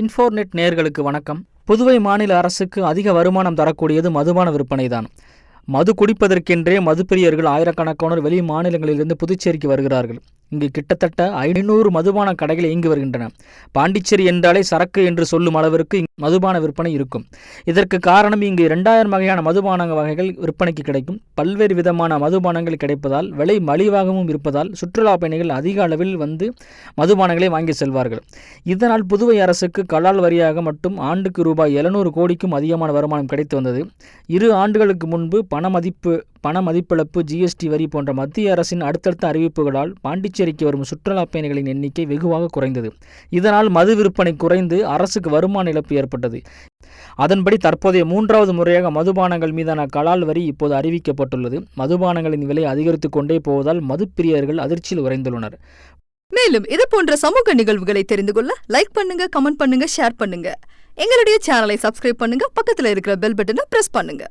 இன்ஃபோர்நெட் நேர்களுக்கு வணக்கம். புதுவை மாநில அரசுக்கு அதிக வருமானம் தரக்கூடியது மதுபான விற்பனைதான். மது குடிப்பதற்கென்றே மதுப்பிரியர்கள் ஆயிரக்கணக்கானோர் வெளி மாநிலங்களிலிருந்து புதுச்சேரிக்கு வருகிறார்கள். இங்கு கிட்டத்தட்ட ஐநூறு மதுபான கடைகள் இயங்கி வருகின்றன. பாண்டிச்சேரி என்றாலே சரக்கு என்று சொல்லும் அளவிற்கு மதுபான விற்பனை இருக்கும். இதற்கு காரணம் இங்கு இரண்டாயிரம் வகையான மதுபான வகைகள் விற்பனைக்கு கிடைக்கும். பல்வேறு விதமான மதுபானங்கள் கிடைப்பதால் விலை மலிவாகவும் இருப்பதால் சுற்றுலா பயணிகள் அதிக அளவில் வந்து மதுபானங்களை வாங்கி செல்வார்கள். இதனால் புதுவை அரசுக்கு கலால் வரியாக மட்டும் ஆண்டுக்கு ரூபாய் எழுநூறு கோடிக்கும் அதிகமான வருமானம் கிடைத்து வந்தது. இரு ஆண்டுகளுக்கு முன்பு பண மதிப்பு பண மதிப்பிழப்பு ஜிஎஸ்டி வரி போன்ற மத்திய அரசின் அடுத்தடுத்த அறிவிப்புகளால் பாண்டிச்சேரிக்கு வரும் சுற்றுலா பயணிகளின் எண்ணிக்கை வெகுவாக குறைந்தது. இதனால் மது விற்பனை குறைந்து அரசுக்கு வருமான இழப்பு ஏற்பட்டது. அதன்படி தற்போதைய மூன்றாவது முறையாக மதுபானங்கள் மீதான கலால் வரி இப்போது அறிவிக்கப்பட்டுள்ளது. மதுபானங்களின் விலை அதிகரித்து கொண்டே போவதால் மதுப்பிரியர்கள் அதிர்ச்சியில் உறைந்துள்ளனர். மேலும் இது போன்ற சமூக நிகழ்வுகளை தெரிந்து கொள்ள லைக் பண்ணுங்க கமெண்ட் பண்ணுங்க ஷேர் பண்ணுங்க. எங்களுடைய சேனலை சப்ஸ்கிரைப் பண்ணுங்க பக்கத்தில் இருக்கிற பெல் பட்டனை பிரஸ் பண்ணுங்க.